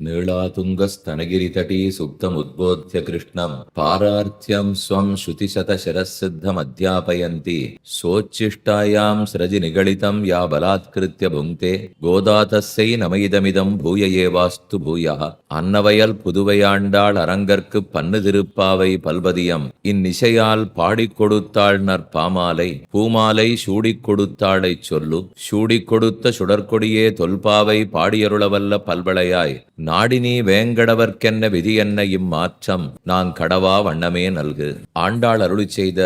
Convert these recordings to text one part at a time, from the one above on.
नीळातुङ्गस्तनगिरितटी सुप्तमुद्बोध्य कृष्णम् पारार्त्यम् स्वम् श्रुतिशतशिरःसिद्धमध्यापयन्ति सोच्छिष्टायाम् स्रजि निगलितम् या बलात्कृत्य भुङ्क्ते गोदा तस्यै नमैदमिदम् भूय एवास्तु भूयः அன்னவயல் புதுவையாண்டாள் அரங்கற்கு பன்னு திருப்பாவை பல்பதியம் இந்நிசையால் பாடிக் கொடுத்தாள் நற்பாமாலை பூமாலை சூடிக் கொடுத்தாளைச் சொல்லு சூடிக் கொடுத்த சுடற்கொடியே தொல்பாவை பாடியருளவல்ல பல்வளையாய் நாடினி வேங்கடவர்க்கென்ன விதி என்ன இம்மாற்றம்? நான் கடவா வண்ணமே நல்கு. ஆண்டாள் அருளி செய்த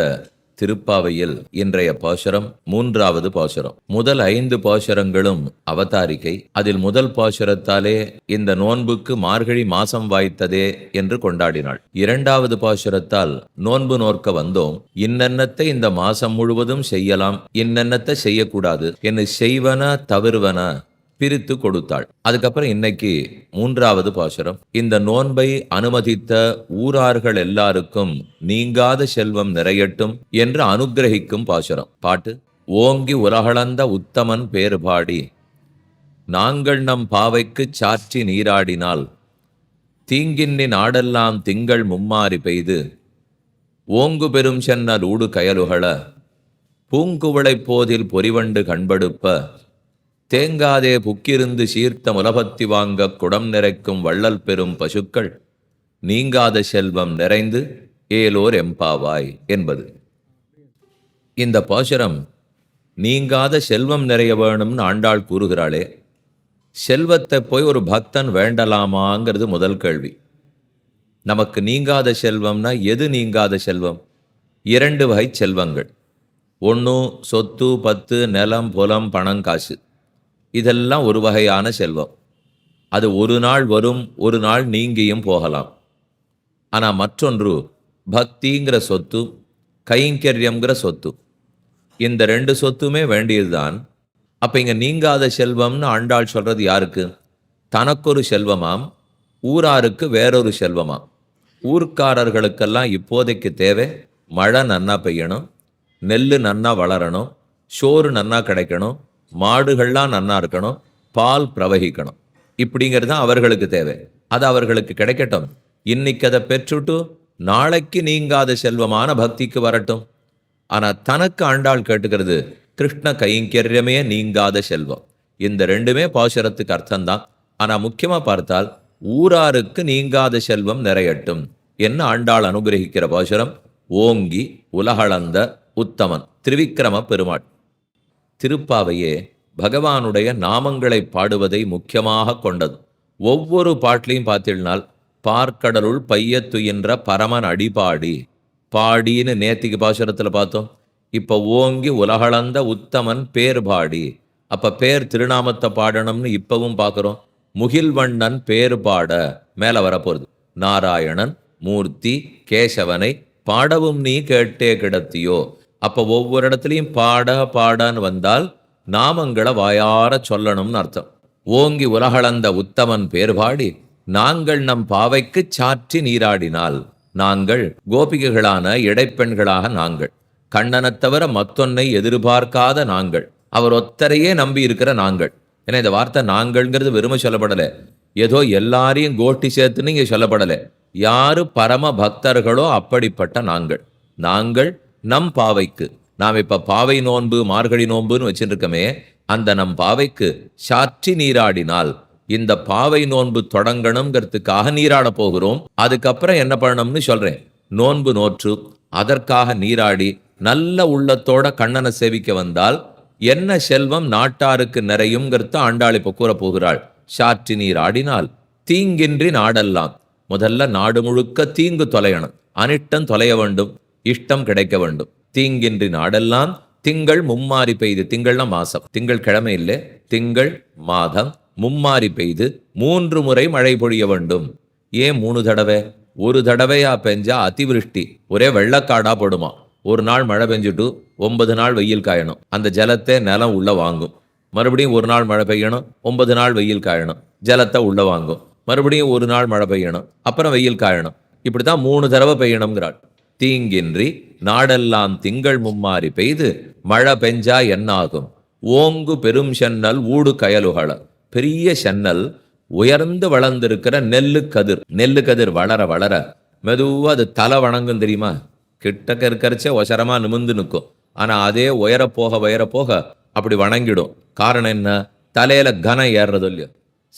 திருப்பாவையில் இன்றைய பாசுரம் மூன்றாவது பாசுரம். முதல் ஐந்து பாசுரங்களும் அவதாரிக்கை அதில் முதல் பாசுரத்தாலே இந்த நோன்புக்கு மார்கழி மாசம் வாய்த்ததே என்று கொண்டாடினாள். இரண்டாவது பாசுரத்தால் நோன்பு நோர்க்க வந்தோம். இன்னென்னத்தை இந்த மாசம் முழுவதும் செய்யலாம். இன்னென்னத்தை செய்யக்கூடாது. என்ன செய்வன தவிர்வன பிரித்து கொடுத்தாள். அதுக்கப்புறம் இன்னைக்கு மூன்றாவது பாசுரம். இந்த நோன்பை அனுமதித்த ஊரார்கள் எல்லாருக்கும் நீங்காத செல்வம் நிறையட்டும் என்று அனுக்கிரகிக்கும் பாசுரம். பாட்டு ஓங்கி உலகளந்த உத்தமன் பேறுபாடி நாங்கள் நம் பாவைக்குச் சாற்றி நீராடினால் தீங்கின்னி நாடெல்லாம் திங்கள் மும்மாறி பெய்து ஓங்கு பெரும் சென்னல் ஊடு கயலுகள பூங்குவளைப் போதில் பொறிவண்டு கண்படுப்ப தேங்காதே புக்கிருந்து சீர்த்த முலபத்தி வாங்க குடம் நிறைக்கும் வள்ளல் பெறும் பசுக்கள் நீங்காத செல்வம் நிறைந்து ஏலோர் எம்பாவாய் என்பது. இந்த பாசுரம் நீங்காத செல்வம் நிறைய வேணும்னு ஆண்டாள் கூறுகிறாளே செல்வத்தை போய் ஒரு பக்தன் வேண்டலாமாங்கிறது முதல் கேள்வி. நமக்கு நீங்காத செல்வம்னா எது நீங்காத செல்வம்? இரண்டு வகை செல்வங்கள். ஒன்று சொத்து பத்து நிலம் புலம் பணம் காசு. இதெல்லாம் ஒரு வகையான செல்வம். அது ஒரு நாள் வரும் ஒரு நாள் நீங்கியும் போகலாம். ஆனால் மற்றொன்று பக்திங்கிற சொத்து கைங்கரியங்கிற சொத்து. இந்த ரெண்டு சொத்துமே வேண்டியதுதான். அப்போ இங்கே நீங்காத செல்வம்னு ஆண்டாள் சொல்கிறது யாருக்கு? தனக்கொரு செல்வமாம் ஊராருக்கு வேறொரு செல்வமாம். ஊர்க்காரர்களுக்கெல்லாம் இப்போதைக்கு தேவை மழை நன்னா பெய்யணும் நெல் நன்னா வளரணும் சோறு நன்னா கிடைக்கணும் மாடுகள்லாம் நன்னா இருக்கணும் பால் பிரவகிக்கணும். இப்படிங்கிறது தான் அவர்களுக்கு தேவை. அது அவர்களுக்கு கிடைக்கட்டும். இன்னைக்கு அதை பெற்றுட்டு நாளைக்கு நீங்காத செல்வமான பக்திக்கு வரட்டும். ஆனா தனக்கு ஆண்டாள் கேட்டுக்கிறது கிருஷ்ண கைங்கரியமே நீங்காத செல்வம். இந்த ரெண்டுமே பாசுரத்துக்கு அர்த்தம்தான். ஆனா முக்கியமா பார்த்தால் ஊராருக்கு நீங்காத செல்வம் நிறையட்டும். என்ன ஆண்டாள் அனுகிரகிக்கிற பாசுரம்? ஓங்கி உலகளந்த உத்தமன் திரிவிக்ரம பெருமாள். திருப்பாவையே பகவானுடைய நாமங்களை பாடுவதை முக்கியமாக கொண்டது. ஒவ்வொரு பாட்டிலையும் பார்த்தீங்கன்னால் பார்க்கடலுள் பையத்துயின்ற பரமன் அடிபாடி. பாடின்னு நேத்திக்கு பாசுரத்தில் பார்த்தோம். இப்போ ஓங்கி உலகளந்த உத்தமன் பேர் பாடி அப்போ பேர் திருநாமத்தை பாடணும்னு இப்பவும் பார்க்குறோம் முகில்வண்ணன் பேர் பாட மேலே வரப்போகுது நாராயணன் மூர்த்தி கேசவனை பாடவும் நீ கேட்டே கிடத்தியோ. அப்போ ஒவ்வொரு இடத்துலையும் பாட பாடன்னு வந்தால் நாமங்களை வாயார சொல்லணும்னு அர்த்தம். ஓங்கி உலகளந்த உத்தமன் பேர் பாடி நாங்கள் நம் பாவைக்கு சாற்றி நீராடினால் நாங்கள் கோபிகைகளான இடைப்பெண்களாக நாங்கள். கண்ணனை தவிர மத்தொன்னை எதிர்பார்க்காத நாங்கள். அவர் ஒத்தரையே நம்பி இருக்கிற நாங்கள். ஏன்னா இந்த வார்த்தை நாங்கள்ங்கிறது வெறுமை சொல்லப்படலை. ஏதோ எல்லாரையும் கோட்டி சேர்த்துன்னு இங்கே சொல்லப்படலை. யாரு பரம பக்தர்களோ அப்படிப்பட்ட நாங்கள். நாங்கள் நம் பாவைக்கு. நாம் இப்ப பாவை நோன்பு மார்கழி நோன்புன்னு வச்சுருக்கோமே அந்த நம் பாவைக்கு சாற்றி நீராடினால் இந்த பாவை நோன்பு தொடங்கணுங்கிறதுக்காக நீராட போகிறோம். அதுக்கப்புறம் என்ன பண்ணணும்னு சொல்றேன். நோன்பு நோற்று அதற்காக நீராடி நல்ல உள்ளத்தோட கண்ணனை சேவிக்க வந்தால் என்ன செல்வம் நாட்டாருக்கு நிறையுங்கிறத ஆண்டாள் இப்போ கூற போகிறாள். சாற்றி நீர் ஆடினால் தீங்கின்றி நாடெல்லாம். முதல்ல நாடு முழுக்க தீங்கு தொலையணும். அனிட்டம் தொலைய வேண்டும். இஷ்டம் கிடைக்க வேண்டும். தீங்கின்றி நாடெல்லாம் திங்கள் மும்மாறி பெய்து திங்கள்னா மாசம். திங்கள் கிழமை இல்லை திங்கள் மாதம் மும்மாறி பெய்து மூன்று முறை மழை பொழிய வேண்டும். ஏன் மூணு தடவை? ஒரு தடவையா பெஞ்சா அதிவிருஷ்டி. ஒரே வெள்ளக்காடா போடுமா. ஒரு நாள் மழை பெஞ்சுட்டு ஒன்பது நாள் வெயில் காயணும். அந்த ஜலத்தை நிலம் உள்ள வாங்கும். மறுபடியும் ஒரு நாள் மழை பெய்யணும் ஒன்பது நாள் வெயில் காயணும். ஜலத்தை உள்ள வாங்கும். மறுபடியும் ஒரு நாள் மழை பெய்யணும் அப்புறம் வெயில் காயணும். இப்படித்தான் மூணு தடவை பெய்யணுங்கிறாள் தீங்கின்றி நாடெல்லாம் திங்கள் மும்மாறி பெய்து மழை பெஞ்சா என்னாகும்? ஓங்கு பெரும் சென்னல் ஊடு கயலுகள. பெரிய சென்னல் உயர்ந்து வளர்ந்திருக்கிற நெல்லு கதிர். நெல்லு கதிர் வளர வளர மெதுவாக அது தலை வணங்கும் தெரியுமா? கிட்டக்க இருக்கிறச்சே ஒசரமாக நிமிந்து நிற்கும். ஆனால் அதே உயர போக உயர போக அப்படி வணங்கிடும். காரணம் என்ன? தலையில கனம் ஏறுறது இல்லையோ?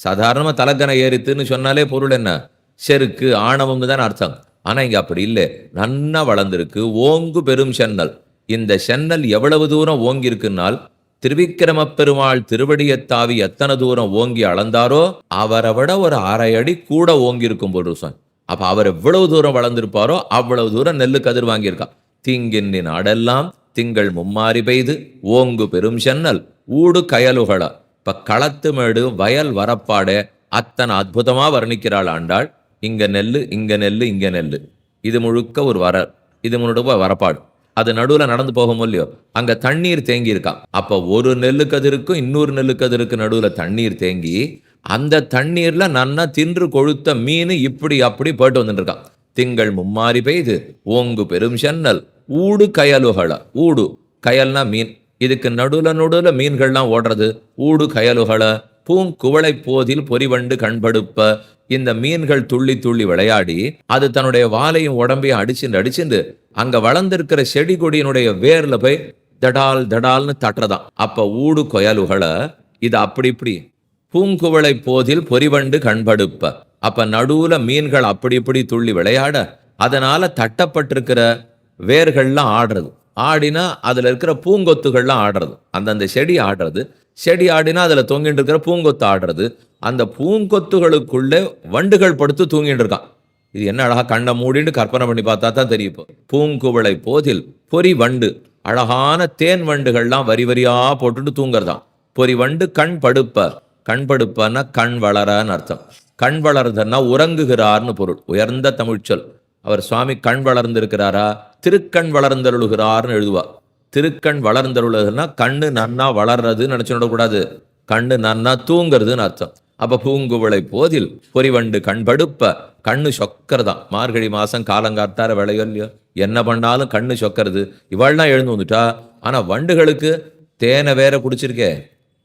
சாதாரணமா தலைக்கனம் ஏறித்துன்னு சொன்னாலே பொருள் என்ன? செருக்கு ஆணவம்னு தான் அர்த்தம். ஆனால் இங்கே அப்படி இல்லை. நன்னா வளர்ந்துருக்கு. ஓங்கு பெரும் சென்னல். இந்த சென்னல் எவ்வளவு தூரம் ஓங்கி இருக்குன்னால் திருவிக்கிரம பெருமாள் திருவடியத்தாவி எத்தனை தூரம் ஓங்கி அளந்தாரோ அவரை விட ஒரு அரை அடி கூட ஓங்கி இருக்கும். அப்போ அவர் எவ்வளவு தூரம் வளர்ந்திருப்பாரோ அவ்வளவு தூரம் நெல்லு கதிர் வாங்கியிருக்கா திங்கின்னின் நாடெல்லாம் திங்கள் மும்மாரி பெய்து ஓங்கு பெரும் சென்னல் ஊடு கயலுகள. இப்ப களத்து மேடு வயல் வரப்பாடு அத்தனை அற்புதமா வர்ணிக்கிறாள் ஆண்டாள். இங்கே நெல் இங்கே நெல் இங்கே நெல் இது முழுக்க ஒரு வர இது முழுக்க வரப்பாடு. அது நடுவில் நடந்து போகும் இல்லையோ அங்கே தண்ணீர் தேங்கி இருக்கான் ஒரு நெல்லு கதிருக்கும் இன்னொரு நெல்லு கதிருக்கு நடுவில் தண்ணீர் தேங்கி அந்த தண்ணீரில் நன்னா தின்று கொழுத்த மீன் இப்படி அப்படி போயிட்டு வந்துட்டு இருக்கான் திங்கள் மும்மாரி பெய்து ஓங்கு பெரும் சென்னல் ஊடு கயலுகள ஊடு. கயல்னா மீன். இதுக்கு நடுவில் நடுவில் மீன்கள்லாம் ஓடுறது. ஊடு கயலுகள பூங்குவளை போதில் பொறிவண்டு கண்படுப்ப இந்த மீன்கள் துள்ளி துள்ளி விளையாடி அது தன்னுடைய வாலையும் உடம்பையும் அடிச்சுண்டு அடிச்சுண்டு அங்க வளர்ந்திருக்கிற செடி கொடியினுடைய வேர்ல போய் தடால் தடால்னு தட்டுறதாம். அப்ப ஊடு கொயலுகள இது அப்படி இப்படி பூங்குவளை போதில் பொறிவண்டு கண்படுப்ப. அப்ப நடுவுல மீன்கள் அப்படி இப்படி துள்ளி விளையாட அதனால தட்டப்பட்டிருக்கிற வேர்கள்லாம் ஆடுறது. ஆடினா அதுல இருக்கிற பூங்கொத்துகள்லாம் ஆடுறது. அந்தந்த செடி ஆடுறது. செடி ஆடினா அதுல தொங்கிட்டு இருக்கிற பூங்கொத்து ஆடுறது. அந்த பூங்கொத்துகளுக்குள்ளே வண்டுகள் படுத்து தூங்கிட்டு இருக்கான். இது என்ன அழகா கண்ணை மூடின்னு கற்பனை பண்ணி பார்த்தா தான் தெரியும் இப்போ. பூங்குவளை போதில் பொறி வண்டு அழகான தேன் வண்டுகள்லாம் வரி வரியா போட்டுட்டு தூங்குறதாம். பொறி வண்டு கண் படுப்ப கண் படுப்பன்னா கண் வளரன்னு அர்த்தம். கண் வளருதுன்னா உறங்குகிறார்னு பொருள் உயர்ந்த தமிழ்ச்சொல் அவர் சுவாமி கண் வளர்ந்திருக்கிறாரா? திருக்கண் வளர்ந்தருளுகிறார்னு எழுதுவார் திருக்கண் வளர்ந்தருளுதுன்னா கண்ணு நன்னா வளர்றதுன்னு நினைச்சுட கூடாது கண்ணு நன்னா தூங்குறதுன்னு அர்த்தம். அப்போ பூங்குவளை போதில் பொறிவண்டு கண்படுப்ப கண்ணு சொக்கறதாம். மார்கழி மாதம் காலங்காத்தார விளையோ இல்லையோ என்ன பண்ணாலும் கண்ணு சொக்கிறது. இவாள்லாம் எழுந்து வந்துட்டா. ஆனால் வண்டுகளுக்கு தேனை வேற குடிச்சிருக்கே.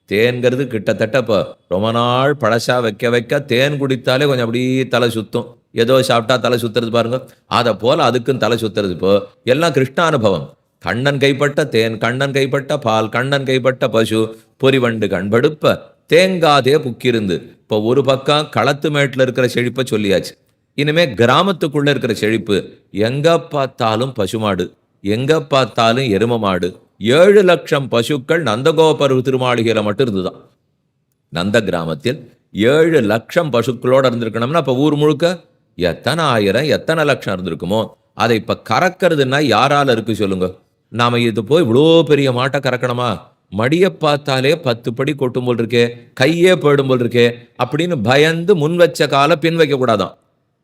தேன்கிறது கிட்டத்தட்ட இப்போ ரொம்ப நாள் பழசா வைக்க வைக்க தேன் குடித்தாலே கொஞ்சம் அப்படியே தலை சுத்தும். ஏதோ சாப்பிட்டா தலை சுத்துறது பாருங்க. அதை போல் அதுக்கும் தலை சுத்துறது இப்போ. எல்லாம் கிருஷ்ணானுபவம். கண்ணன் கைப்பட்ட தேன் கண்ணன் கைப்பட்ட பால் கண்ணன் கைப்பட்ட பசு. பொறிவண்டு கண்படுப்ப தேங்காதே புக்கிருந்து. இப்போ ஒரு பக்கம் களத்து மேட்டில் இருக்கிற செழிப்பை சொல்லியாச்சு. இனிமே கிராமத்துக்குள்ள இருக்கிற செழிப்பு எங்க பார்த்தாலும் பசுமாடு எங்க பார்த்தாலும் எரும மாடு. ஏழு லட்சம் பசுக்கள் நந்தகோபர் திருமாளிகையில் மட்டும் இருந்துதான். நந்த கிராமத்தில் ஏழு லட்சம் பசுக்களோட இருந்திருக்கணும்னா இப்போ ஊர் முழுக்க எத்தனை ஆயிரம் எத்தனை லட்சம் இருந்திருக்குமோ? அதை இப்போ கறக்கிறதுன்னா யாரால இருக்கு சொல்லுங்க. நாம இது போய் இவ்வளோ பெரிய மாட்டை கறக்கணுமா? மடியை பார்த்தாலே பத்து படி கொட்டும் போல் இருக்கே கையே போயிடும் போல் இருக்கே அப்படின்னு பயந்து முன் வச்ச காலை பின் வைக்க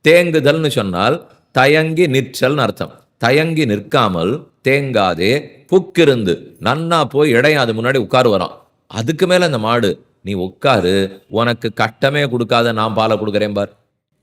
தேங்குதல்னு சொன்னால் தயங்கி நிற்றல்னு அர்த்தம். தயங்கி நிற்காமல் தேங்காதே புக்கிருந்து நன்னா போய் இடையாது அது முன்னாடி உட்காரு வரான் அதுக்கு மேல அந்த மாடு நீ உட்காரு உனக்கு கட்டமே கொடுக்காத நான் பாலை கொடுக்குறேன் பார்.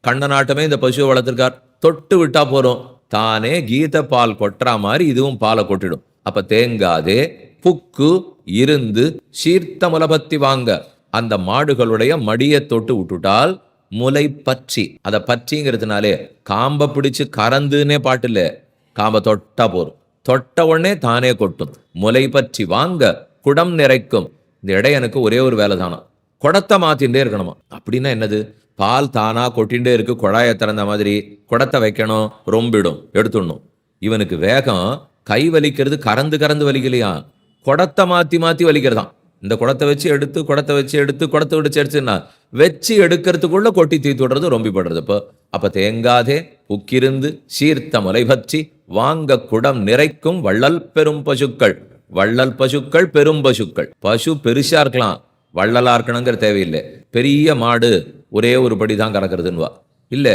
கண்ண நாட்டமே இந்த பசுவை வளர்த்துருக்கார். தொட்டு விட்டா போறோம் தானே கீத பால் கொட்டுற மாதிரி இதுவும் பாலை கொட்டிடும். அப்ப தேங்காதே புக்கு இருந்து சீர்த்த முலபத்தி வாங்க. அந்த மாடுகளுடைய மடியை தொட்டு விட்டுட்டால் முலை பற்றி. அதை பற்றிங்கிறதுனாலே காம்பை பிடிச்சு கறந்துன்னே பாட்டு காம்பை தொட்டா போறோம் தொட்ட உடனே தானே கொட்டும். முலை பற்றி வாங்க குடம் நிறைக்கும். இந்த இடையனுக்கு ஒரே ஒரு வேலை தானா? குடத்தை மாத்திண்டே இருக்கணுமா? அப்படின்னா என்னது? பால் தானா கொட்டிண்டே இருக்கு. குழாயை திறந்த மாதிரி குடத்தை வைக்கணும். ரொம்பிடும். எடுத்துடணும். இவனுக்கு வேகம் கை வலிக்கிறது கறந்து கறந்து வலிக்கலையா? குடத்தை மாத்தி மாத்தி வலிக்கிறதான் இந்த குடத்தை வச்சு எடுத்து குடத்தை வச்சு எடுத்து குடத்தை விட்டு எடுத்துன்னா வச்சு எடுக்கிறதுக்குள்ள கொட்டி தீத்து விடுறது ரொம்ப படுறது. இப்போ அப்ப தேங்காதே உக்கிருந்து சீர்த்த முலை பற்றி வாங்க குடம் நிறைக்கும் வள்ளல் பெரும் பசுக்கள். வள்ளல் பசுக்கள் பெரும் பசுக்கள். பசு பெருசா இருக்கலாம். வள்ளலா இருக்கணுங்கிற தேவையில்லை. பெரிய மாடு ஒரே ஒரு படி தான் கறக்கிறதுன்னுவா. இல்ல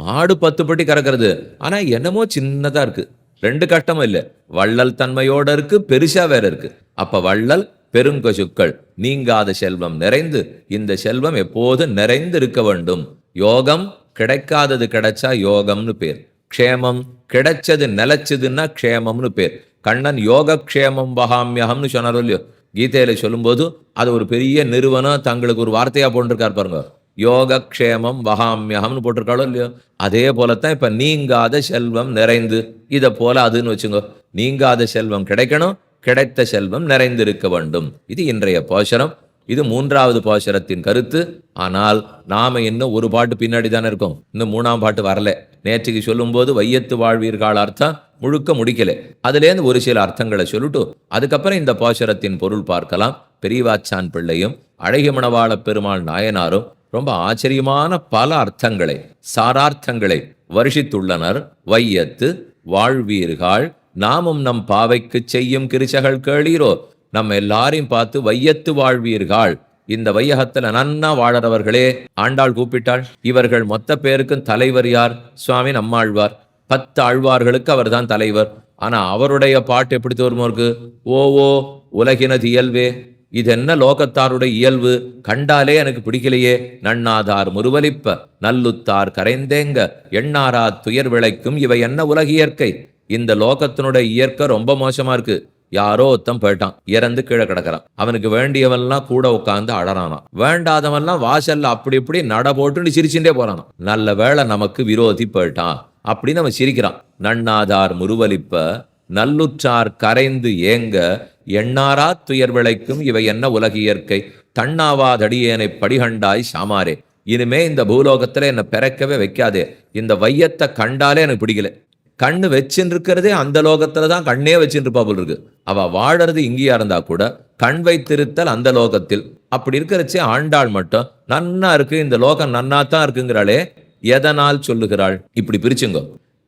மாடு பத்து படி கறக்கிறது. ஆனா என்னமோ சின்னதா இருக்கு. ரெண்டு கஷ்டமும் இல்ல. வள்ளல் தன்மையோட இருக்கு பெருசா வேற இருக்கு. அப்ப வள்ளல் பெருங்கசுக்கள் நீங்காத செல்வம் நிறைந்து இந்த செல்வம் எப்போது நிறைந்து இருக்க வேண்டும். யோகம் கிடைக்காதது கிடைச்சா யோகம்னு பேர். க்ஷேமம் கிடைச்சது நிலைச்சதுன்னா க்ஷேமம்னு பேர். கண்ணன் யோக க்ஷேமம் பகாமியகம்னு சொன்னாரோ இல்லையோ? கீதையில சொல்லும்போது அது ஒரு பெரிய நிறுவனம் தங்களுக்கு ஒரு வார்த்தையா போட்டிருக்கார் பாருங்க. யோகக்ஷேமம் வகாமியகம்னு போட்டிருக்காளோ இல்லையோ? அதே போலத்தான் இப்போ நீங்காத செல்வம் நிறைந்து. இதை போல அதுன்னு வச்சுங்கோ. நீங்காத செல்வம் கிடைக்கணும் கிடைத்த செல்வம் நிறைந்திருக்க வேண்டும். இது இன்றைய போஷரம் இது மூன்றாவது போஷரத்தின் கருத்து. ஆனால் நாம இன்னும் ஒரு பாட்டு பின்னாடி தானே இருக்கோம். இன்னும் மூணாம் பாட்டு வரல. நேற்றுக்கு சொல்லும்போது வையத்து வாழ்வீர்கள் அர்த்தம் முழுக்க முடிக்கல. அதுலேருந்து ஒரு சில அர்த்தங்களை சொல்லிட்டு அதுக்கப்புறம் இந்த போஷரத்தின் பொருள் பார்க்கலாம். பெரியவாச்சான் பிள்ளையும் அழகிய மணவாள பெருமாள் நாயனாரும் ரொம்ப ஆச்சரியமான பல அர்த்தங்களை சாரார்த்தங்களை வருஷித்துள்ளனர். வையத்து வாழ்வீர்கள் நாமும் நம் பாவைக்கு செய்யும் கிரிச்சகள் கேளீரோ. நம்ம எல்லாரையும் பார்த்து வையத்து வாழ்வீர்கள் இந்த வையகத்துல நன்னா வாழறவர்களே ஆண்டாள் கூப்பிட்டாள். இவர்கள் மொத்த பேருக்கும் தலைவர் யார்? சுவாமி நம்மாழ்வார். பத்து ஆழ்வார்களுக்கு அவர்தான் தலைவர். ஆனா அவருடைய பாட்டு எப்படி தோறுமோ இருக்கு? ஓ ஓ உலகினது இயல்வே இது என்ன லோகத்தாருடைய இயல்பு? கண்டாலே எனக்கு பிடிக்கலையே. நன்னாதார் முருவலிப்ப. நல்லுத்தார் கரைந்தேங்க. எண்ணாரா துயர் விளைக்கும் இவை என்ன உலக இயற்கை? இந்த லோகத்தினுடைய இயற்கை ரொம்ப மோசமா இருக்கு. யாரோ ஒருத்தன் போயிட்டான். இறந்து கீழே கிடக்கிறான். அவனுக்கு வேண்டியவன்லாம் கூட உட்காந்து அழறானான் வேண்டாதவன்லாம் வாசல்ல அப்படி இப்படி நட போட்டுன்னு சிரிச்சுட்டே போறானான் நல்ல வேளை நமக்கு விரோதி போயிட்டான் அப்படின்னு அவன் சிரிக்கிறான். நன்னாதார் முருவலிப்ப. நல்லுற்றார் கரைந்து ஏங்க. எண்ணாரா துயர் விளைக்கும் இவை என்ன உலக இயற்கை? தன்னாவாதடியேனை படிகண்டாய் சாமாரே. இனிமே இந்த பூலோகத்துல என்னை பிறக்கவே வைக்காதே. இந்த வையத்தை கண்டாலே எனக்கு பிடிக்கல. கண்ணு வச்சுன்னு இருக்கிறதே அந்த லோகத்துல தான் கண்ணே வச்சுட்டு இருப்பா போல் இருக்கு அவ வாழறது இங்கேயா இருந்தா கூட கண் வைத்திருத்தல் அந்த லோகத்தில். அப்படி இருக்கிறச்சே ஆண்டாள் மட்டும் நன்னா இருக்கு இந்த லோகம் நன்னா தான் இருக்குங்கிறாளே. எதனால் சொல்லுகிறாள்? இப்படி பிரிச்சுங்கோ.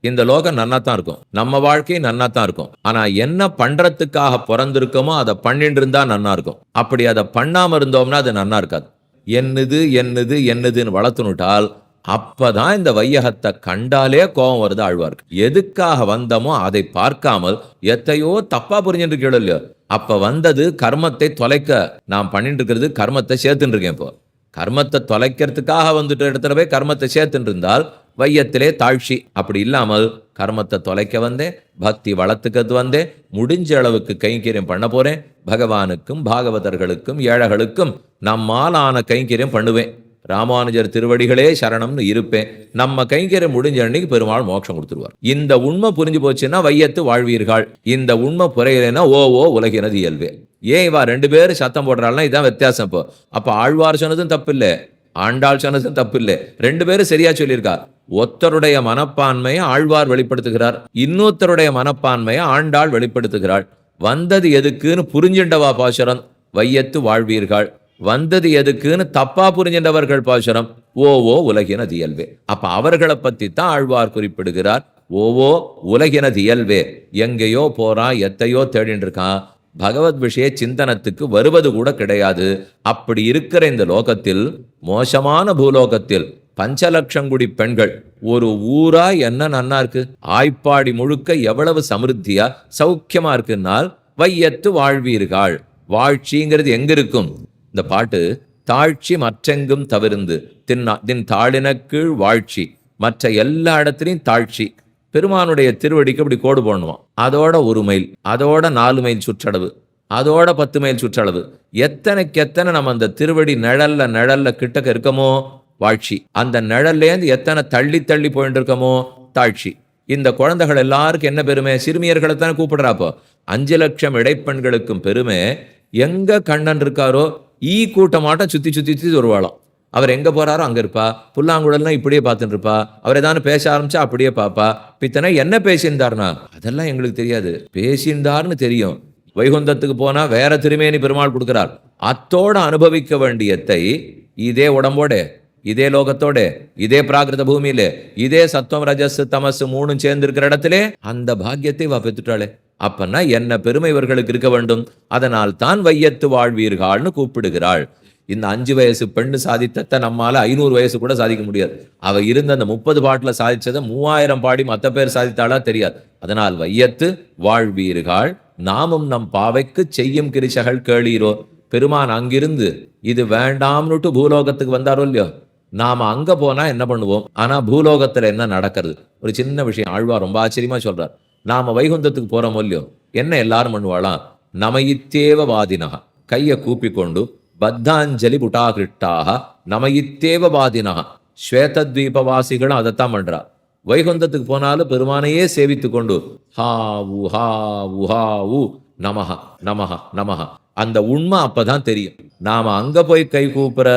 இந்த லோகம் நன்னா தான் இருக்கும். நம்ம வாழ்க்கை நன்னா தான் இருக்கும். ஆனா என்ன பண்றதுக்காக பிறந்திருக்கோமோ அதை பண்ணிட்டு இருந்தா நன்னா இருக்கும். அப்படி அதை பண்ணாம இருந்தோம்னா அது நன்னா இருக்காது. என்னது என்னது என்னதுன்னு வளர்த்துனுட்டால் அப்பதான் இந்த வையகத்தை கண்டாலே கோபம் வருது ஆழ்வார்க்கு எதுக்காக வந்தமோ அதை பார்க்காமல் எத்தையோ தப்பா புரிஞ்சுட்டு இருக்கீங்களோ இல்லையோ? அப்ப வந்தது கர்மத்தை தொலைக்க நான் பண்ணிட்டு இருக்கிறது கர்மத்தை சேர்த்துட்டு இருக்கேன் இப்போ. கர்மத்தை தொலைக்கிறதுக்காக வந்துட்டு இடத்துல போய் கர்மத்தை சேர்த்துட்டு இருந்தால் வையத்திலே தாழ்ச்சி அப்படி இல்லாமல் கர்மத்தை தொலைக்க வந்தேன் பக்தி வளர்த்துக்கிறது வந்தேன் முடிஞ்ச அளவுக்கு கைங்கரியம் பண்ண போறேன் பகவானுக்கும் பாகவதர்களுக்கும் ஏழைகளுக்கும் நம்மாலான கைங்கரியம் பண்ணுவேன். ராமானுஜர் திருவடிகளே சரணம்னு இருப்பேன். நம்ம கைங்கரியம் முடிஞ்ச அன்னைக்கு பெருமாள் மோட்சம் கொடுத்துருவார். இந்த உண்மை புரிஞ்சு போச்சுன்னா வையத்து வாழ்வீர்கள். இந்த உண்மை புரியலைன்னா ஓ ஓ உலகினது இயல்பு. ஏன் இவா ரெண்டு பேரும் சத்தம் போடுறாள்னா இதான் வித்தியாசம் இப்போ. அப்போ ஆழ்வார் சொன்னதும் தப்பு இல்லை ஆண்டாள் சொன்னதும் தப்பு இல்லை ரெண்டு பேரும் சரியா சொல்லியிருக்கா? ஒத்தருடைய மனப்பான்மையை ஆழ்வார் வெளிப்படுத்துகிறார். இன்னொருத்தருடைய மனப்பான்மையை ஆண்டாள் வெளிப்படுத்துகிறாள். வந்தது எதுக்குன்னு புரிஞ்சின்றவா பாசுரம்? வையத்து வாழ்வீர்கள். வந்தது எதுக்குன்னு தப்பா புரிஞ்சின்றவர்கள் பாசுரம்? ஓவோ உலகினது இயல்பே. அப்ப அவர்களை பத்தி தான் ஆழ்வார் குறிப்பிடுகிறார். ஓவோ உலகினது இயல்பே. எங்கேயோ போறா எத்தையோ தேடின்னு இருக்கான் பகவத் விஷய சிந்தனத்துக்கு வருவது கூட கிடையாது. அப்படி இருக்கிற இந்த லோகத்தில் மோசமான பூலோகத்தில் பஞ்சலட்சங்குடி பெண்கள் ஒரு ஊரா என்ன நன்னா இருக்கு? ஆய்ப்பாடி முழுக்க எவ்வளவு சமிருத்தியா சௌக்கியமா இருக்குன்னால் வையத்து வாழ்வீர்கள். வாழ்ச்சிங்கிறது எங்க இருக்கும் இந்த பாட்டு தாழ்ச்சி மற்றெங்கும் தவிர்ந்து தின்னா தின் தாழினக்கீழ் வாழ்ச்சி மற்ற எல்லா இடத்துலையும் தாழ்ச்சி. பெருமானுடைய திருவடிக்கு அப்படி கோடு போடணும் அதோட ஒரு மைல் அதோட நாலு மைல் சுற்றளவு அதோட பத்து மைல் சுற்றளவு. எத்தனைக்கு எத்தனை நம்ம அந்த திருவடி நிழல்ல நிழல்ல கிட்டக்க இருக்கமோ வாழ்ச்சி. அந்த நிழல்லேருந்து எத்தனை தள்ளி தள்ளி போயிட்டு இருக்கமோ தாழ்ச்சி. இந்த குழந்தைகள் எல்லாருக்கும் என்ன பெருமை? சிறுமியர்களை தானே கூப்பிடுறாப்போ அஞ்சு லட்சம் இடைப்பெண்களுக்கும் பெருமை. எங்க கண்ணன் இருக்காரோ ஈ கூட்டமாட்டம் சுத்தி சுத்தி சுத்தி வருவாளாம். அவர் எங்க போறாரோ அங்க இருப்பா. புல்லாங்குழல்லாம் இப்படியே பார்த்துட்டு இருப்பா அவர் ஏதாவது பேச ஆரம்பிச்சா அப்படியே பாப்பா பித்தனை என்ன பேசியிருந்தார்னா அதெல்லாம் எங்களுக்கு தெரியாது. பேசியிருந்தார்னு தெரியும். வைகுந்தத்துக்கு போனா வேற திருமேனி பெருமாள் கொடுக்கிறார். அத்தோட அனுபவிக்க வேண்டியத்தை இதே உடம்போட இதே லோகத்தோட இதே பிராகிருத பூமியில இதே சத்துவம் ரஜஸ் தமசு மூணும் சேர்ந்து இருக்கிற இடத்திலே அந்த பாக்கியத்தை வா பெற்றுட்டாளே. அப்பன்னா என்ன பெருமை இவர்களுக்கு இருக்க வேண்டும்? அதனால் தான் வையத்து வாழ்வீர்கள்னு கூப்பிடுகிறாள். இந்த அஞ்சு வயசு பெண்ணு சாதித்தத்தை நம்மால ஐநூறு வயசு கூட சாதிக்க முடியாது. அவ இருந்த அந்த முப்பது பாட்டுல சாதிச்சதை மூவாயிரம் பாடி மத்த பேர் சாதித்தாளா தெரியாது. அதனால் வையத்து வாழ்வீர்கள் நாமும் நம் பாவைக்கு செய்யும் கிரிசகள் கேளீரோ. பெருமான் அங்கிருந்து இது வேண்டாம்னுட்டு பூலோகத்துக்கு வந்தாரோ இல்லையோ? நாம அங்க போனா என்ன பண்ணுவோம்? ஆனா பூலோகத்துல என்ன நடக்கிறது? ஒரு சின்ன விஷயம் ஆழ்வா ரொம்ப ஆச்சரியமா சொல்றார். நாம வைகுந்தத்துக்கு போறோமோ இல்லையோ? என்ன எல்லாரும் பண்ணுவாளாம்? நமயித்தேவ வாதினகா கையை கூப்பி கொண்டு பத்தாஞ்சலி புட்டாகிருட்டாக நமயித்தேவ பாதினா ஸ்வேதத்வீபவாசிகளும் அதைத்தான் பண்றா. வைகுந்தத்துக்கு போனாலும் பெருமானையே சேவித்து கொண்டு ஹா உ ஹா உ ஹா உ நமஹ நமஹ நமஹ. அந்த உண்மை அப்பதான் தெரியும். நாம அங்க போய் கை கூப்புற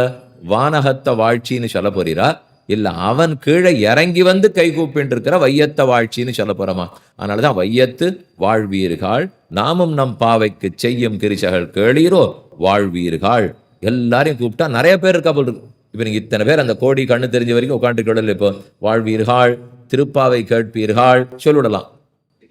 வானகத்த வாழ்ச்சின்னு சொல்ல போறீரா? இல்ல அவன் கீழே இறங்கி வந்து கை கூப்பிட்டு இருக்கிற வையத்த வாழ்ச்சின்னு சொல்ல போறோமா? அதனாலதான் வையத்து வாழ்வீர்கள் நாமும் நம் பாவைக்கு செய்யும் கிரிசகள் கேளீரோ வாழ்வீர்கள் எல்லாரையும் கூப்பிட்டா நிறைய பேர் இருக்கா போல் இருக்கு. இத்தனை பேர் அந்த கோடி கண்ணு தெரிஞ்ச வரைக்கும் உட்காந்து கடல் இப்போ வாழ்வீர்கள் திருப்பாவை கேட்பீர்கள் சொல்லிவிடலாம்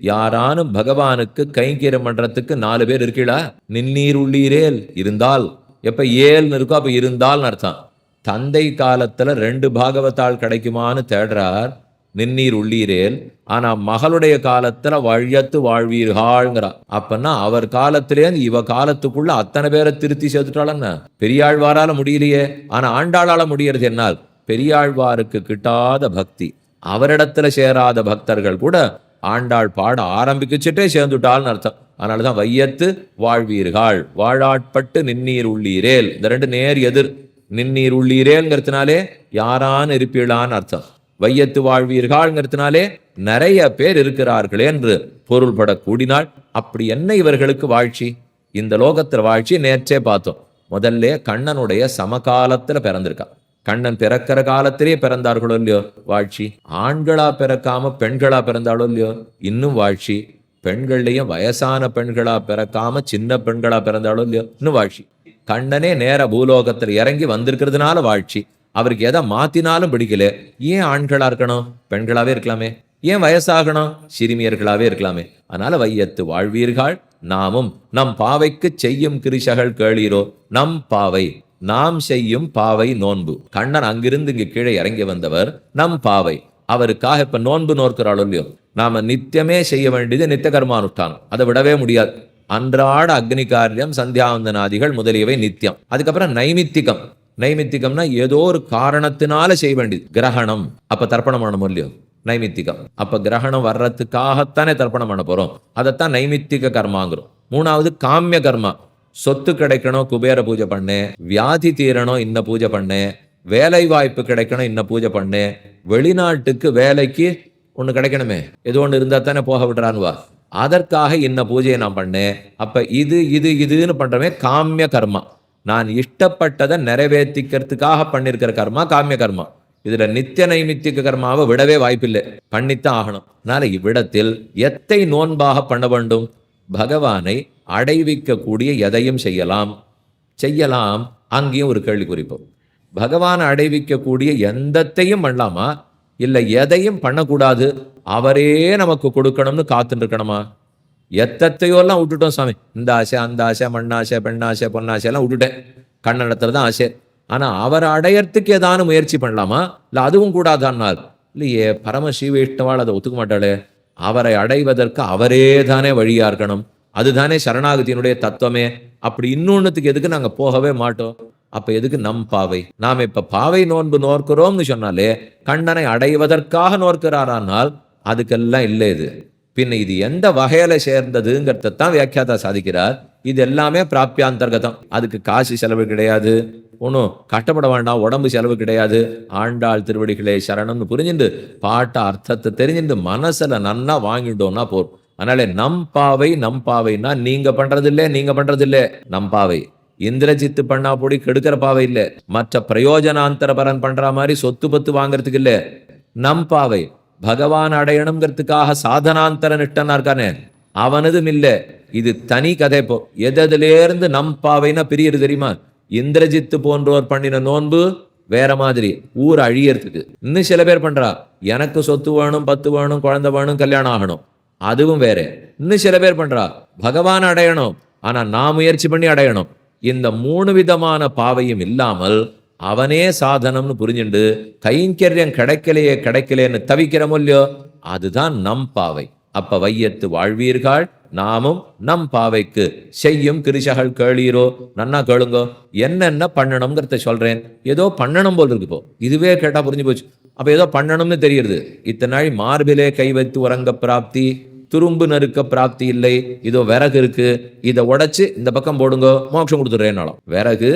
யாரானும் பகவானுக்கு கைங்கீரம் பண்றதுக்கு நாலு பேர் இருக்கீளா? நின்னீர் உள்ளீரேல் இருந்தால் எப்ப ஏல்னு இருக்கோ அப்ப இருந்தால்னு அர்த்தம். தந்தை காலத்துல ரெண்டு பாகவத்தாள் கிடைக்குமான்னு தேடுறார் நின்னீர் உள்ளீரேல் ஆனா மகளுடைய காலத்துல வழியத்து வாழ்வீர்கள்ங்கிறா அப்பன்னா அவர் காலத்திலேருந்து இவ காலத்துக்குள்ள அத்தனை பேரை திருத்தி சேர்த்துட்டாளன்னா பெரியாழ்வாரால முடியலையே. ஆனா ஆண்டாளால முடியறது என்னால். பெரியாழ்வாருக்கு கிட்டாத பக்தி. அவரிடத்துல சேராத பக்தர்கள் கூட ஆண்டாள் பாட ஆரம்பிக்கச்சிட்டே சேர்ந்துட்டாள்னு அர்த்தம். அதனாலதான் வையத்து வாழ்வீர்கள். வாழாட்பட்டு நின்னீர் உள்ளீரேல். இந்த ரெண்டு நேர் எதிர். நின்னீர் உள்ளீரேல்ங்கிறதுனாலே யாரான் இருப்பீளான்னு அர்த்தம். வையத்து வாழ்வீர்கள்ங்கிறதுனாலே நிறைய பேர் இருக்கிறார்கள் என்று பொருள்பட கூடினால் அப்படி என்ன இவர்களுக்கு வாழ்ச்சி? இந்த லோகத்தில் வாழ்ச்சி நேற்றே பார்த்தோம். முதல்ல கண்ணனுடைய சமகாலத்தில் பிறந்திருக்கா. கண்ணன் பிறக்கிற காலத்திலே பிறந்தார்களோ இல்லையோ? வாழ்ச்சி. ஆண்களா பிறக்காம பெண்களா பிறந்தாளோ இல்லையோ? இன்னும் வாழ்ச்சி. பெண்கள்லயும் வயசான பெண்களா பிறக்காம சின்ன பெண்களா பிறந்தாலும் இல்லையோ இன்னும் வாழ்ச்சி. கண்ணனே நேர பூலோகத்துல இறங்கி வந்திருக்கிறதுனால வாழ்ச்சி. அவருக்கு எதை மாத்தினாலும் பிடிக்கல. ஏன் ஆண்களா இருக்கணும்? பெண்களாவே இருக்கலாமே. ஏன் வயசாகணும்? சிறுமியர்களாவே இருக்கலாமே. அதனால வையத்து வாழ்வீர்கள். நாமும் நம் பாவைக்கு செய்யும் கிரிசகள் கேளீரோ? நம் பாவை நாம் செய்யும் பாவை நோன்பு. கண்ணன் அங்கிருந்து இங்கு கீழே இறங்கி வந்தவர் நம் பாவை. அவருக்காக இப்ப நோன்பு நோக்கிறாளோ இல்லையோ? நாம் நித்தியமே செய்ய வேண்டியது நித்திய கர்மானுஷ்டானம் அதை விடவே முடியாது. அன்றாட அக்னி காரியம் சந்தியாவந்தனாதிகள் முதலியவை நித்தியம். அதுக்கப்புறம் நைமித்திகம். நைமித்திகம்னா ஏதோ ஒரு காரணத்தினால செய்ய வேண்டியது. கிரகணம். அப்ப தர்ப்பணம் பண்ணணும் இல்லையோ நைமித்திகம். அப்ப கிரகணம் வர்றதுக்காகத்தானே தர்ப்பணம் பண்ண போறோம். அதைத்தான் நைமித்திக கர்மாங்கிறோம். மூணாவது காமிய கர்மா. சொத்து கிடைக்கணும் குபேர பூஜை பண்ணு. வியாதி தீரணும் இன்ன பூஜை பண்ணு. வேலை வாய்ப்பு கிடைக்கணும் இன்ன பூஜை பண்ணு. வெளிநாட்டுக்கு வேலைக்கு ஒன்று கிடைக்கணுமே. ஏதோ ஒன்று இருந்தால் தானே போக விடுறான்வா. அதற்காக இன்ன பூஜையை நான் பண்ணேன்? அப்போ இது இது இதுன்னு பண்றமே காமிய கர்மா. நான் இஷ்டப்பட்டதை நிறைவேற்றிக்கிறதுக்காக பண்ணியிருக்கிற கர்மா காமிய கர்மா. இதுல நித்திய நைமித்திக கர்மாவை விடவே வாய்ப்பில்லை. பண்ணித்தான் ஆகணும். அதனால இவ்விடத்தில் எத்தை நோன்பாக பண்ண வேண்டும்? பகவானை அடைவிக்கக்கூடிய எதையும் செய்யலாம். செய்யலாம். அங்கேயும் ஒரு கேள்வி குறிப்போம். பகவானை அடைவிக்கக்கூடிய எந்தத்தையும் பண்ணலாமா? இல்லை எதையும் பண்ணக்கூடாது. அவரே நமக்கு கொடுக்கணும்னு காத்துட்டு இருக்கணுமா எத்தத்தையோலாம் விட்டுட்டோம் சாமி. இந்த ஆசை அந்த ஆசை மண்ணாசை பெண்ணாசை பொன்னாசை எல்லாம் விட்டுட்டேன் கண்ணடத்துல தான் ஆசை. ஆனா அவரை அடையறதுக்கு ஏதானும் முயற்சி பண்ணலாமா? இல்லை அதுவும் கூடாதான்னார் இல்லையே பரம ஸ்ரீவைஷ்ணவாள் அதை ஒத்துக்க மாட்டாளே. அவரை அடைவதற்கு அவரே தானே வழியா இருக்கணும். அதுதானே சரணாகதியினுடைய தத்துவமே. அப்படி இன்னொன்னுத்துக்கு எதுக்கு நாங்க போகவே மாட்டோம்? அப்ப எதுக்கு நம் பாவை? நாம் இப்ப பாவை நோன்பு நோக்கிறோம்னு சொன்னாலே கண்ணனை அடைவதற்காக நோக்கிறாரானால் அதுக்கெல்லாம் இல்லை இது. பின்ன இது எந்த வகையில சேர்ந்ததுங்கிறத தான் வியாக்கியாதா சாதிக்கிறார். இது எல்லாமே பிராப்தியாந்தர்கதம். அதுக்கு காசு செலவு கிடையாது. ஒன்றும் கஷ்டப்பட வேண்டாம். உடம்பு செலவு கிடையாது. ஆண்டாள் திருவடிகளே சரணம்னு புரிஞ்சுண்டு பாட்ட அர்த்தத்தை தெரிஞ்சுண்டு மனசில் நன்னா வாங்கிட்டோம்னா போதும். அதனால நம் பாவை நம் பாவைன்னா நீங்க பண்றதில்லை நீங்க பண்றதில்லை. நம் பாவை. இந்திரஜித்து பண்ணா பொடி கெடுக்கிற பாவை இல்ல. மற்ற பிரயோஜனாந்தர பலன் பண்ற மாதிரி சொத்து பத்து வாங்குறதுக்கு இல்ல. நம் பாவை பகவான் அடையணுங்கிறதுக்காக சாதனாந்தர நிட்டனா இருக்கானே. அவனதும் இல்ல. இது தனி கதை இப்போ எதிலேருந்து நம் பாவைனா பிரியது தெரியுமா? இந்திரஜித்து போன்றோர் பண்ணின நோன்பு வேற மாதிரி. ஊர் அழியறதுக்கு. இன்னும் சில பேர் பண்றா. எனக்கு சொத்து வேணும் பத்து வேணும் குழந்தை வேணும் கல்யாணம் ஆகணும். அதுவும் வேற. இன்னும் சில பேர் பண்றா. பகவான் அடையணும். ஆனா நான் முயற்சி பண்ணி அடையணும். இந்த மூணு விதமான பாவையும் இல்லாமல் அவனே சாதனம்னு புரிஞ்சுண்டு கைங்கரியம் கிடைக்கலையே கிடைக்கலையேன்னு தவிக்கிறோமோ இல்லையோ அதுதான் நம் பாவை. அப்ப வையத்து வாழ்வீர்கள் நாமும் நம் பாவைக்கு செய்யும் கிரிசகள் கேளீரோ? நன்னா கேளுங்கோ. என்னென்ன பண்ணணுங்கிறத சொல்றேன். ஏதோ பண்ணணும் போல் இருக்கு இப்போ. இதுவே கேட்டா புரிஞ்சு போச்சு. அப்ப ஏதோ பண்ணணும்னு தெரியுது. இத்தனை நாள் மார்பிலே கை வைத்து உறங்க பிராப்தி துரும்பு நறுக்க பிராப்தி இல்லை. இதோ விறகு இருக்கு. இதை உடைச்சு இந்த பக்கம் போடுங்க மோட்சம் கொடுத்துட்றேனாலும் விறகு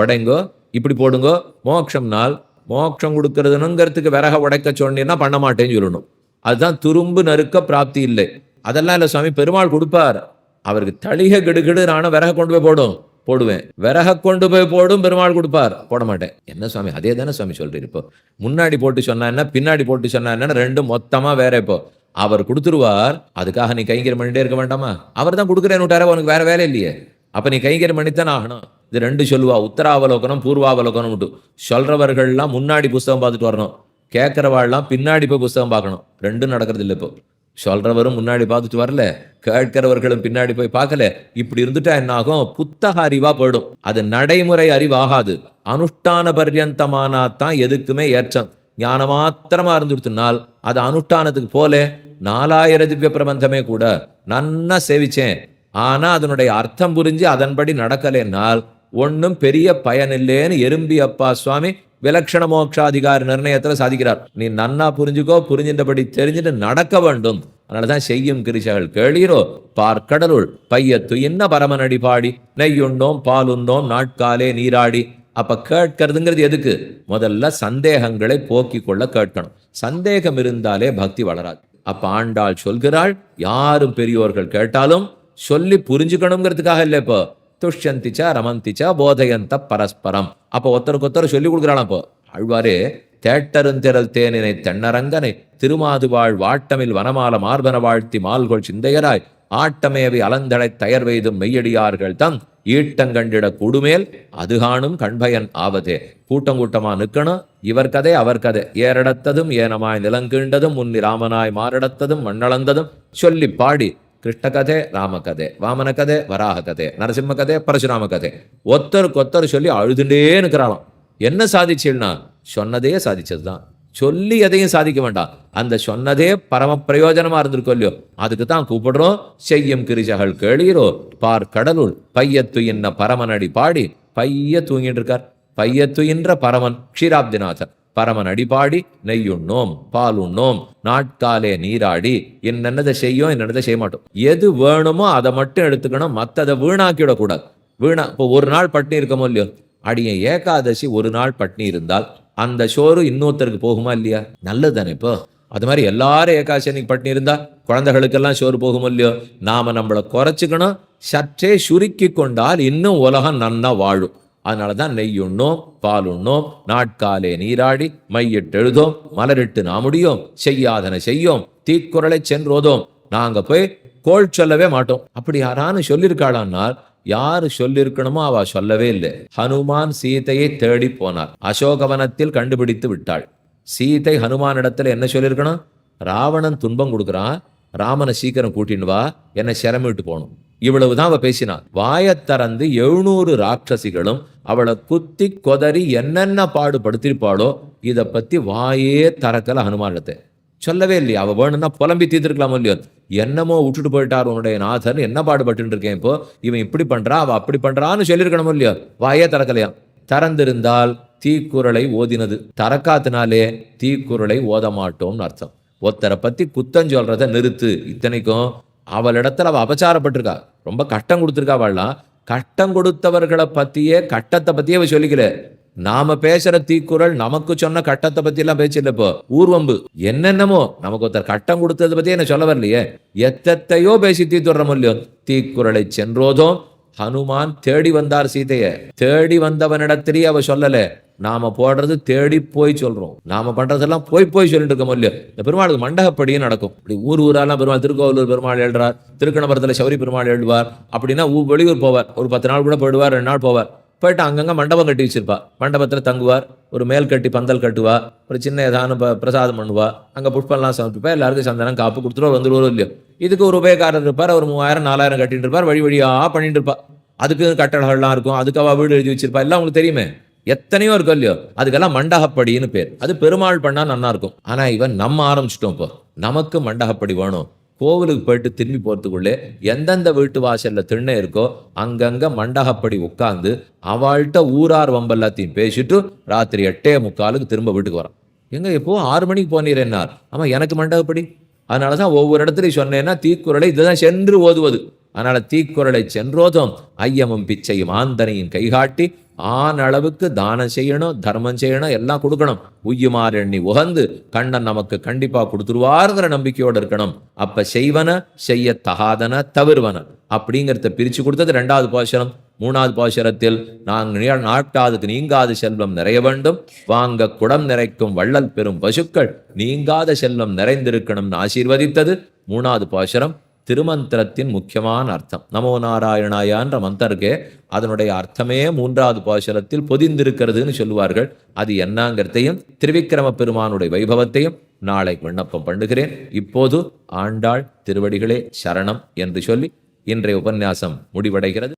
உடைங்கோ இப்படி போடுங்க மோட்சம்னால் மோட்சம் கொடுக்கறதுனுங்கிறதுக்கு விறக உடைக்க சொன்னீங்கன்னா பண்ண மாட்டேன்னு சொல்லணும். அதுதான் துரும்பு நறுக்க பிராப்தி இல்லை. அதெல்லாம் இல்லை சுவாமி பெருமாள் கொடுப்பார். அவருக்கு தளிக கிடுகிடு நானும் விறக கொண்டு போய் போடும். போடுவேன். விறக கொண்டு போய் போடும் பெருமாள் கொடுப்பார். போட மாட்டேன். என்ன சுவாமி? அதே தானே சுவாமி சொல்றீர் இப்போ. முன்னாடி போட்டு சொன்னா என்ன பின்னாடி போட்டு சொன்னா என்ன ரெண்டும் மொத்தமா வேற இப்போ. அவர் கொடுத்துருவார். அதுக்காக நீ கைங்கிற பண்ணிட்டே இருக்க வேண்டாமா? அவர் தான் கொடுக்குறேன்னு விட்டாரே உனக்கு வேற வேலை இல்லையே. அப்ப நீ கைங்கரியம் பண்ணித்தான் ஆகணும். இது ரெண்டு சொல்லுவா. உத்தராவலோகனம் பூர்வாவலோகனம் உண்டு. சொல்றவர்கள்லாம் முன்னாடி புஸ்தகம் பார்த்துட்டு வரணும். கேட்கறவாள்லாம் பின்னாடி போய் புஸ்தகம் பார்க்கணும். ரெண்டும் நடக்கிறது இல்லை இப்போ. சொல்றவரும் முன்னாடி பார்த்துட்டு வரல. கேட்கிறவர்களும் பின்னாடி போய் பார்க்கல. இப்படி இருந்துட்டா என்ன ஆகும் புத்தக அறிவா போயிடும். அது நடைமுறை அறிவாகாது. அனுஷ்டான பர்யந்தமானா தான் எதுக்குமே ஏற்றம். ஞான மாத்திரமா இருந்துடுத்துனால் அது அனுஷ்டானத்துக்கு போல நாலாயிர திவ்ய பிரபந்தமே கூட நன்னா சேவிச்சேன். ஆனா அதனுடைய அர்த்தம் புரிஞ்சு அதன்படி நடக்கலைன்னால் ஒன்றும் பெரிய பயன் இல்லைன்னு எறும்பி அப்பா சுவாமி விலக்ஷண மோட்சாதிகார நிர்ணயத்துல சாதிக்கிறார். நீ நன்னா புரிஞ்சுக்கோ புரிஞ்சின்றபடி தெரிஞ்சுட்டு நடக்க வேண்டும். அதனாலதான் செய்யும் கிரிசகள் கேளீரோ பார்க்கடலுள் பையத்து என்ன பரமனடி பாடி நெய்யுண்ணோம் பாலுண்ணோம் நாட்காலே நீராடி. அப்ப கேட்கறதுங்கிறது எதுக்கு? முதல்ல சந்தேகங்களை போக்கிக் கொள்ள கேட்கணும். சந்தேகம் இருந்தாலே பக்தி வளராது. அப்ப ஆண்டாள் சொல்கிறாள் யாரும் பெரியோர்கள் கேட்டாலும் சொல்லி புரிஞ்சுக்கணுங்கிறதுக்காக இல்லை இப்போ. துஷ்யந்திச்சா ரமந்திச்சா போதயந்த பரஸ்பரம். அப்போ ஒருத்தருக்கு ஒருத்தர் சொல்லி கொடுக்குறாளாம் இப்போ. ஆழ்வாரே தேட்டருந்திரல் தேனினை தென்னரங்கனை திருமாதுவாழ் வாட்டமில் வனமால மார்பன வாழ்த்தி மால்கொள் சிந்தையராய் ஆட்டமேவி அலந்தடை தயர் வெய்தும் மெய்யடியார்கள் தம். ஈட்டங்கண்டிட கூடுமேல் அது காணும் கண்பயன் ஆவதே. கூட்டம் கூட்டமா நிற்கணும் இவர் கதை அவர் கதை. ஏறடத்ததும் ஏனமாய் நிலங்கீண்டதும் முன்னி ராமனாய் மாரடத்ததும் மண்ணளந்ததும். சொல்லி பாடி கிருஷ்ண கதை ராம வாமன கதை வராக கதை நரசிம்ம கதை பரசுராம கதை ஒத்தருக்கு ஒத்தர் சொல்லி அழுதுண்டே நிற்கிறாளாம். என்ன சாதிச்சுன்னா சொன்னதே சாதிச்சதுதான். சொல்லி எதையும் சாதிக்க வேண்டாம். அந்த சொன்னதே பரம பிரயோஜனமா இருந்திருக்கோ இல்லையோ? அதுக்கு தான் கூப்பிடுறோம். செய்யும் கிரிசகள் கேளீரோ. பார் கடலுள் பையத்து என்ன பரமனடி பாடி. பைய தூங்கிட்டு இருக்கார். பையத்துயின்ற பரமன் க்ஷீராப்திநாதர். பரமன் அடிபாடி நெய்யுண்ணோம் பால் உண்ணோம் நாட்காலே நீராடி. என்னென்னதை செய்யும் என்னென்னதை செய்ய மாட்டோம். எது வேணுமோ அதை மட்டும் எடுத்துக்கணும். மற்றதை வீணாக்கிவிடக்கூடாது வீணா இப்போ ஒரு நாள் பட்னி இருக்கமோ இல்லையோ? அடிய ஏகாதசி ஒரு நாள் பட்னி இருந்தால் அந்த சோறு இன்னொருத்தருக்கு போகுமா இல்லையா? நல்லது தானே இப்போ. அது மாதிரி எல்லாரும் ஏகாசனிக்கு பண்ணியிருந்தா இருந்தா குழந்தைகளுக்கெல்லாம் சோறு போகுமோ இல்லையோ? நாம நம்மளை குறைச்சிக்கணும். சற்றே சுருக்கி கொண்டால் இன்னும் உலகம் நன்னா வாழும். அதனால தான் நெய்யுண்ணோம் பாலுண்ணோம் நாட்காலே நீராடி மையிட்டு எழுதோம் மலரிட்டு நாமுடியோம் செய்யாதன செய்யோம் தீக்குறளை சென்றோதோம். நாங்க போய் கோள் சொல்லவே மாட்டோம். அப்படி யாரானு சொல்லியிருக்காளான்னால் யாரு சொல்லியிருக்கணுமோ அவ சொல்லவே இல்லை. ஹனுமான் சீதையை தேடி போனார். அசோகவனத்தில் கண்டுபிடித்து விட்டாள். சீதை ஹனுமானிடத்துல என்ன சொல்லியிருக்கணும் ராவணன் துன்பம் கொடுக்குறான். ராமனை சீக்கிரம் கூட்டின்னு வா. என்னை சிரமிட்டு போகணும். இவ்வளவுதான் அவ பேசினான் வாயை திறந்து எழுநூறு ராட்சசிகளும் அவளை குத்தி கொதறி என்னென்ன பாடுபடுத்திருப்பாளோ இதை பத்தி வாயே தரக்கல ஹனுமானிடத்தை சொல்லவே இல்லையா? அவள் வேணும்னா புலம்பி தீர்த்துருக்கலாமோ இல்லையோ? என்னமோ விட்டுட்டு போயிட்டார் உன்னுடைய நாதன். என்ன பாடுபட்டு இருக்கேன் இப்போ? இவன் இப்படி பண்ணுறா அவள் அப்படி பண்ணுறான்னு சொல்லியிருக்கணுமோ இல்லையோ? வாயே திறக்கலையா? திறந்திருந்தால் தீக்குறளை ஓதினது. திறக்காத்தினாலே தீக்குறளை ஓத மாட்டோம்னு அர்த்தம். ஒருத்தரை பற்றி குத்தம் சொல்கிறத நிறுத்து. இத்தனைக்கும் அவளிடத்துல அவள் அபச்சாரப்பட்டிருக்கா. ரொம்ப கஷ்டம் கொடுத்துருக்கா அவள்லாம். கட்டம் கொடுத்தவர்களை பற்றியே கட்டத்தை பற்றியே அவள் சொல்லிக்கல. நாம பேசுற தீக்குறள் நமக்கு சொன்ன கட்டத்தை பத்தி எல்லாம் பேச்சில்ல இப்போ ஊர்வம்பு. என்னென்னமோ? நமக்கு ஒருத்தர் கட்டம் கொடுத்தது பத்தி என்ன சொல்ல வரலையே? எத்தத்தையோ பேசி தீத்துறோம் இல்லையோ? தீக்குறளை சென்றோதும் ஹனுமான் தேடி வந்தார் சீதைய. தேடி வந்தவனிடத்திலேயே அவ சொல்லல. நாம போடுறது தேடி போய் சொல்றோம். நாம பண்றதெல்லாம் போய் போய் சொல்லிட்டு இருக்கோம் இல்லையோ? இந்த பெருமாளுக்கு மண்டகப்படியும் நடக்கும். இப்படி ஊர் ஊராலாம் பெருமாள் திருக்கோவிலூர் பெருமாள் எழுறார் திருக்கணபுரத்துல சௌரி பெருமாள் எழுவார் அப்படின்னா ஊ வெளியூர் போவார். ஒரு பத்து நாள் கூட போயிடுவார் ரெண்டு நாள் போவார். போயிட்டு அங்கங்கே மண்டபம் கட்டி வச்சிருப்பா. மண்டபத்தில் தங்குவார் ஒரு மேல் கட்டி பந்தல் கட்டுவா ஒரு சின்ன ஏதானும் பிரசாதம் பண்ணுவா அங்கே புஷ்பம்லாம் சமர்ப்பிப்பா எல்லாருக்கும் சந்தனம் காப்பு கொடுத்துருவா வந்துருவாரோ இல்லையோ. இதுக்கு ஒரு உபயக்காரர் இருப்பார் ஒரு மூவாயிரம் நாலாயிரம் கட்டிட்டு இருப்பார் வழி வழியாக பண்ணிட்டு இருப்பா. அதுக்கு கட்டடங்கள்லாம் இருக்கும் அதுக்கு அவள் வீடு எழுதி வச்சிருப்பா எல்லாம் உங்களுக்கு தெரியுமே. எத்தனையோ இருக்கும் இல்லையோ. அதுக்கெல்லாம் மண்டகப்படின்னு பேர். அது பெருமாள் பண்ணால் நல்லா இருக்கும். ஆனால் இவன் நம்ம ஆரம்பிச்சிட்டோம் இப்போ. நமக்கு மண்டகப்படி வேணும். கோவிலுக்கு போயிட்டு திரும்பி போகிறதுக்குள்ளே எந்தெந்த வீட்டு வாசலில் திண்ணை இருக்கோ அங்கங்கே மண்டகப்படி உட்காந்து அவள்கிட்ட ஊரார் வம்பெல்லாத்தையும் பேசிட்டு ராத்திரி எட்டே முக்காலுக்கு திரும்ப வீட்டுக்கு வரான். எங்கே எப்போ ஆறு மணிக்கு போனீர் என்னார்? ஆமா எனக்கு மண்டகப்படி. அதனால தான் ஒவ்வொரு இடத்துலையும் சொன்னேன்னா தீக்குறளை இதுதான் சென்று ஓதுவது. அதனால் தீக்குறளை சென்றோதும் ஐயமும் பிச்சையும் ஆந்தனையும் கைகாட்டி ஆன அளவுக்கு தானம் செய்யணும் தர்மம் செய்யணும் எல்லாம் கொடுக்கணும். உய்யுமாறு எண்ணி உகந்து கண்ணன் நமக்கு கண்டிப்பா கொடுத்துருவாருங்கிற நம்பிக்கையோடு இருக்கணும். அப்ப செய்வன செய்ய தகாதன தவிர்வன அப்படிங்கிறத பிரிச்சு கொடுத்தது ரெண்டாவது பாசுரம். மூணாவது பாசுரத்தில் நாங்கள் நாட்டாதுக்கு நீங்காத செல்வம் நிறைய வேண்டும். வாங்க குடம் நிறைக்கும் வள்ளல் பெறும் பசுக்கள் நீங்காத செல்வம் நிறைந்திருக்கணும்னு ஆசீர்வதித்தது. மூணாவது பாசுரம். திருமந்திரத்தின் முக்கியமான அர்த்தம். நமோ நாராயணாயான்ற மந்திரம் இருக்கே அதனுடைய அர்த்தமே மூன்றாவது பாசுரத்தில் பொதிந்திருக்கிறதுன்னு சொல்லுவார்கள். அது என்னங்கிறதையும் திருவிக்கிரம பெருமானுடைய வைபவத்தையும் நாளை விண்ணப்பம் பண்ணுகிறேன். இப்போது ஆண்டாள் திருவடிகளே சரணம் என்று சொல்லி இன்றைய உபன்யாசம் முடிவடைகிறது.